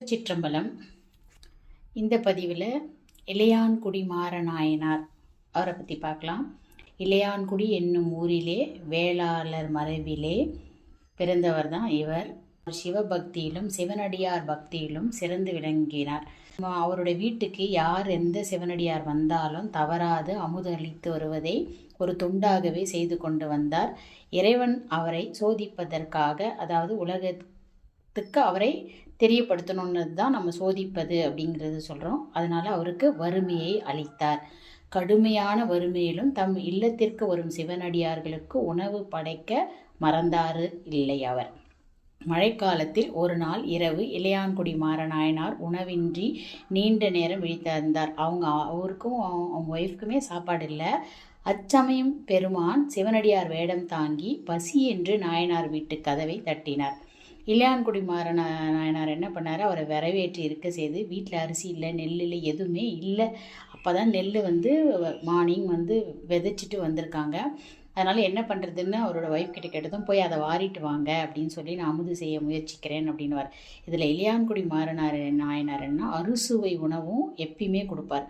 சிற்றம்பலம் இந்த பதிவில் இளையான்குடி மாறநாயனார் அவரை பற்றி பார்க்கலாம். இளையான்குடி என்னும் ஊரிலே வேளாளர் மறைவிலே பிறந்தவர் தான் இவர். சிவபக்தியிலும் சிவனடியார் பக்தியிலும் சிறந்து விளங்கினார். அவருடைய வீட்டுக்கு யார் எந்த சிவனடியார் வந்தாலும் தவறாது அமுதளித்து வருவதை ஒரு துண்டாகவே செய்து கொண்டு வந்தார். இறைவன் அவரை சோதிப்பதற்காக அதாவது உலக துக்கு அவரை தெரியப்படுத்தணுன்றது தான் நம்ம சோதிப்பது அப்படிங்கிறது சொல்கிறோம் அதனால் அவருக்கு வறுமையை அளித்தார். கடுமையான வறுமையிலும் தம் இல்லத்திற்கு வரும் சிவனடியார்களுக்கு உணவு படைக்க மறந்தாறு இல்லை அவர். மழைக்காலத்தில் ஒரு நாள் இரவு இளையான்குடி மாறநாயனார் உணவின்றி நீண்ட நேரம் விழித்திருந்தார். அவங்க அவருக்கும் அவங்க ஒய்ஃப்க்குமே சாப்பாடு இல்லை. அச்சமயம் பெருமான் சிவனடியார் வேடம் தாங்கி பசி என்று நாயனார் வீட்டு கதவை தட்டினார். இளையான்குடி மாறன நாயனார் என்ன பண்ணார்? அவரை வரவேற்று இருக்க செய்து வீட்டில் அரிசி இல்லை நெல் இல்லை எதுவுமே இல்லை. அப்போ தான் நெல் வந்து மார்னிங் வந்து விதைச்சிட்டு வந்திருக்காங்க. அதனால் என்ன பண்ணுறதுன்னு அவரோட ஒய்ஃப் கிட்ட கேட்டதும் போய் அதை வாரிட்டு வாங்க அப்படின்னு சொல்லி நான் அமுது செய்ய முயற்சிக்கிறேன் அப்படின்னுவார். இதில் இளையான்குடி மாறனார் நாயனார்னா அறுசுவை உணவும் எப்பயுமே கொடுப்பார்.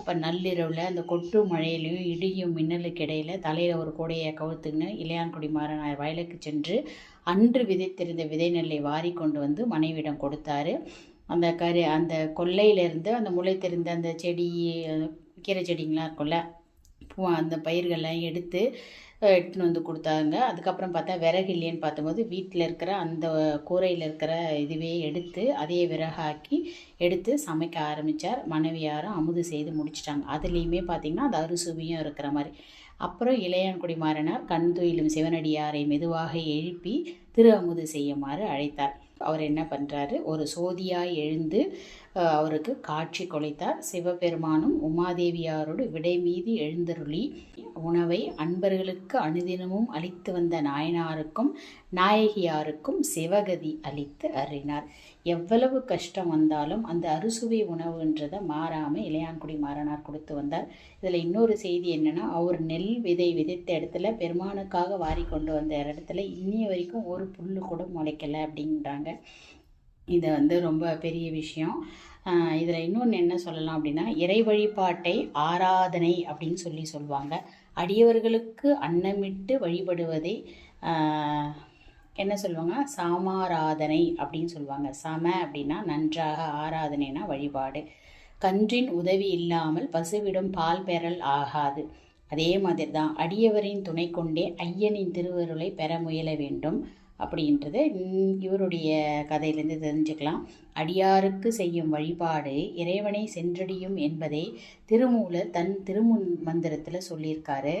அப்போ நள்ளிரவில் அந்த கொட்டு மழையிலையும் இடியும் மின்னலுக்கு இடையில் தலையில் ஒரு கூடையை கவுத்துன்னு இளையான்குடி மாறனார் வயலுக்கு சென்று அன்று விதைத்திருந்த விதை நெல்லை வாரி கொண்டு வந்து மனைவிடம் கொடுத்தாரு. அந்த கரு அந்த கொல்லையிலேருந்து அந்த முளைத்திருந்த அந்த செடி கீரை செடிங்களாம் இருக்கும்ல பூ அந்த பயிர்கள்லாம் எடுத்து எடுத்துன்னு வந்து கொடுத்தாங்க. அதுக்கப்புறம் பார்த்தா விறகு இல்லையேன்னு பார்த்தபோது வீட்டில் இருக்கிற அந்த கூரையில் இருக்கிற இதுவே எடுத்து அதையே விறகாக்கி எடுத்து சமைக்க ஆரம்பித்தார் மனைவியாரும் அமுது செய்து முடிச்சிட்டாங்க. அதுலேயுமே பார்த்திங்கன்னா அது அறுசுவையும் இருக்கிற மாதிரி. அப்புறம் இளையான்குடி மாறனார் கண் துயிலும் சிவனடியாரை மெதுவாக எழுப்பி திரு அமுது செய்யுமாறு அழைத்தார். அவர் என்ன பண்ணுறாரு ஒரு சோதியாய் எழுந்து அவருக்கு காட்சி கொலைத்தார் சிவபெருமானும் உமாதேவியாரோடு விடை மீது எழுந்தருளி உணவை அன்பர்களுக்கு அனுதினமும் அளித்து வந்த நாயனாருக்கும் நாயகியாருக்கும் சிவகதி அளித்து அறினார் எவ்வளவு கஷ்டம் வந்தாலும் அந்த அறுசுவை உணவுன்றதை மாறாமல் இளையான்குடி மாறனார் கொடுத்து வந்தார். இதில் இன்னொரு செய்தி என்னென்னா அவர் நெல் விதை விதைத்த இடத்துல பெருமானுக்காக வாரி கொண்டு வந்த இடத்துல இன்னி வரைக்கும் ஒரு புல் கூட முளைக்கலை அப்படின்றாங்க. இது வந்து ரொம்ப பெரிய விஷயம். இதில் இன்னொன்று என்ன சொல்லலாம் அப்படின்னா இறை வழிபாட்டை ஆராதனை அப்படின்னு சொல்லி சொல்லுவாங்க. அடியவர்களுக்கு அன்னமிட்டு வழிபடுவதை என்ன சொல்லுவாங்க? சாமாராதனை அப்படின்னு சொல்லுவாங்க. சம அப்படின்னா நன்றாக ஆராதனைனா வழிபாடு. கன்றின் உதவி இல்லாமல் பசுவிடும் பால் பெறல் ஆகாது. அதே மாதிரி தான் அடியவரின் துணை கொண்டே ஐயனின் திருவருளை பெற முயல வேண்டும். அப்படின்றத இவருடைய கதையிலேருந்து தெரிஞ்சுக்கலாம். அடியாருக்கு செய்யும் வழிபாடு இறைவனை சென்றடியும் என்பதை திருமூலர் தன் திருமுன் மந்திரத்தில் சொல்லியிருக்காரு.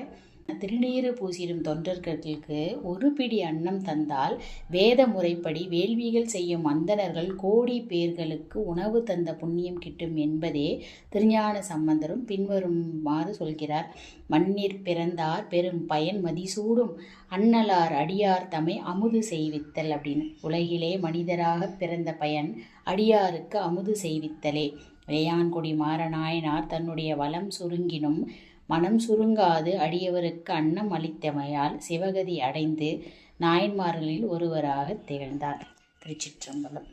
திருநீறு பூசிடும் தொண்டர்களுக்கு ஒரு பிடி அன்னம் தந்தால் வேத முறைப்படி வேள்விகள் செய்யும் அந்தணர்கள் கோடி பேர்களுக்கு உணவு தந்த புண்ணியம் கிட்டும் என்பதே திருஞான சம்பந்தரும் பின்வருமாறு சொல்கிறார். மண்ணிற் பிறந்தார் பெரும் பயன் மதிசூடும். அன்னலார் அடியார் தமை அமுது செய்வித்தல் அப்படின்னு. உலகிலே மனிதராக பிறந்த பயன் அடியாருக்கு அமுது செய்வித்தலே. வேயான்குடி மாறநாயனார் தன்னுடைய வளம் சுருங்கினும் மனம் சுருங்காது அடியவருக்கு அன்னம் அளித்தமையால் சிவகதி அடைந்து நாயன்மார்களில் ஒருவராக திகழ்ந்தார். திருச்சிற்றம்பலம்.